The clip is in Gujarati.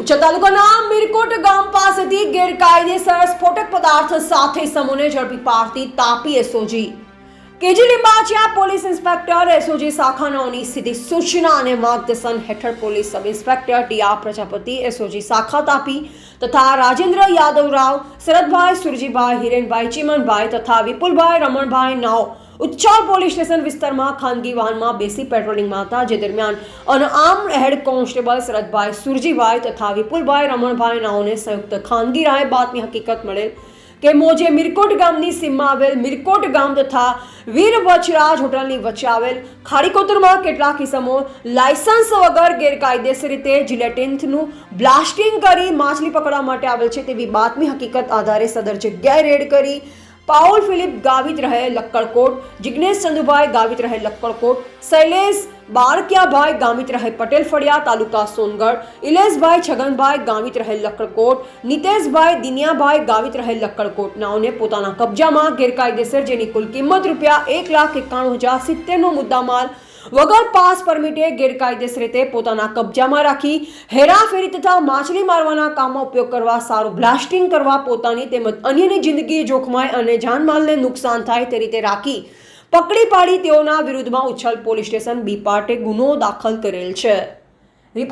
ઉચ્ચ તાલુકાના મીરકોટ ગામ પાસેથી ગેરકાયદેસર સ્ફોટક પદાર્થ સાથે સમૂહને ઝડપી પાડતી તાપી એસઓજી. કેજી જ્યાં પોલીસ ઇન્સ્પેક્ટર એસઓજી શાખાનાઓની સીધી સૂચના અને માર્ગદર્શન હેઠળ police sub inspector DR Prajapati SOG શાખા તાપી તથા રાજેન્દ્ર યાદવ રાવ, શરદભાઈ સુરજીભાઈ, હિરેનભાઈ ચિમનભાઈ તથા વિપુલભાઈ રમણભાઈ નાવ ઉચ્ચાલ પોલીસ સ્ટેશન વિસ્તારમાં ખાનગી વાહનમાં બેસી પેટ્રોલિંગમાં હતા જે દરમિયાન અનઆર્મ હેડ કોન્સ્ટેબલ શરદભાઈ સુરજીભાઈ તથા વિપુલભાઈ રમણભાઈ નાઓને સંયુક્ત ખાનગી રાહે બાતની હકીકત મળેલ કે મોજે મિરકોટ ગામની સીમમાં આવેલ મિરકોટ ગામ તથા વીર વચરાજ હોટલની વચ્ચે આવેલ ખાડીકોતરમાં કેટલાક કિસમો લાયસન્સ વગર ગેરકાયદેસર રીતે જિલેટિન્થનું બ્લાસ્ટિંગ કરી માછલી પકડવા માટે આવેલ છે તેવી બાતમી હકીકત આધારે સદર જગ્યાએ રેડ કરી પાઉલ ફિલિપ ગાવિત રહે લક્કડકોટ, જિગ્નેશ ચંદુભાઈ ગાવિત રહે લક્કડકોટ, શૈલેષ બારકિયાભાઈ ગામિત રહે પટેલ ફળિયા, તાલુકા સોનગઢ. ઇલેશભાઈ છગનભાઈ ગામિત રહે લક્કડકોટ. નિતેશભાઈ દિનિયાભાઈ ગામિત રહે લક્કડકોટ. નાઓને પોતાના કબજામાં ગેરકાયદેસર જેની કુલ કિંમત રૂપિયા એક લાખ એકાણું હજાર સિત્તેરનો મુદ્દામાલ વગર પાસ પરમિટે ગેરકાયદેસર રીતે પોતાના કબજામાં રાખી હેરાફેરી તથા માછલી મારવાના કામમાં ઉપયોગ કરવા, સારું બ્લાસ્ટિંગ કરવા પોતાની તેમજ અન્યની જિંદગી જોખમાય અને જાનમાલને નુકસાન થાય તે રીતે રાખી પકડી પાડી તેઓના વિરુદ્ધમાં ઉચ્છલ પોલીસ સ્ટેશન બી ગુનો દાખલ કરેલ છે. રિપોર્ટ